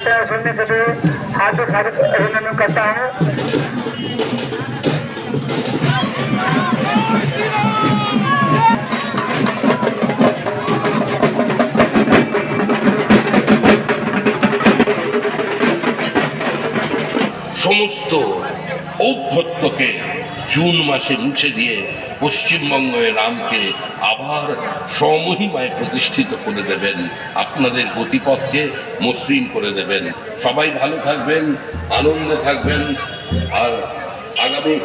सुनने के लिए हार्दिक हार्दिक अभिनंदन करता हूँ সমস্ত ঔদ্ধত্যকে জুন মাসে মুছে দিয়ে পশ্চিমবঙ্গে রামকে আবার স্বমহিমায় প্রতিষ্ঠিত করে দেবেন। আপনাদের গতিপথকে মসৃণ করে দেবেন। সবাই ভালো থাকবেন, আনন্দে থাকবেন। আর আগামী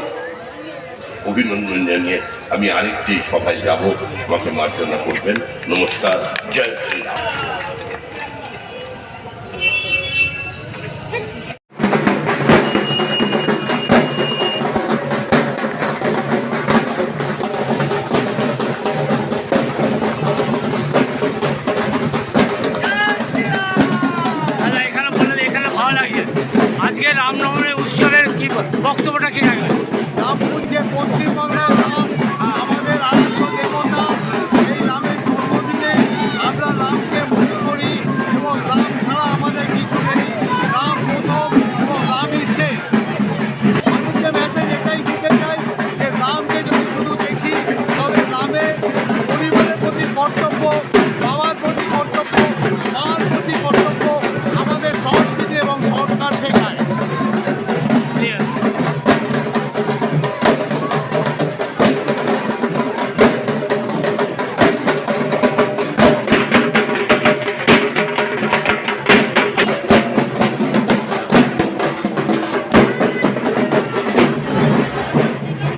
অভিনন্দন জানিয়ে আমি আরেকটি সভায় যাব। আমাকে মার্জনা করবেন। নমস্কার, জয় শ্রীরাম। আজকে রামনবমীর উৎসবের কি বক্তব্যটা কি রাখবেন? রাম পূজ্যে পশ্চিমবাংলার রাম, আমাদের আরাধ্য দেবতা, এই রামের জন্মদিনে আমরা রামকে মনে করি এবং রাম ছাড়া আমাদের কিছু নেই। রাম প্রথম এবং রামই শেষ। মানুষকে মেসেজ এটাই দিতে চাই যে রামকে যদি শুধু দেখি, তবে রামের পরিবারের প্রতি কর্তব্য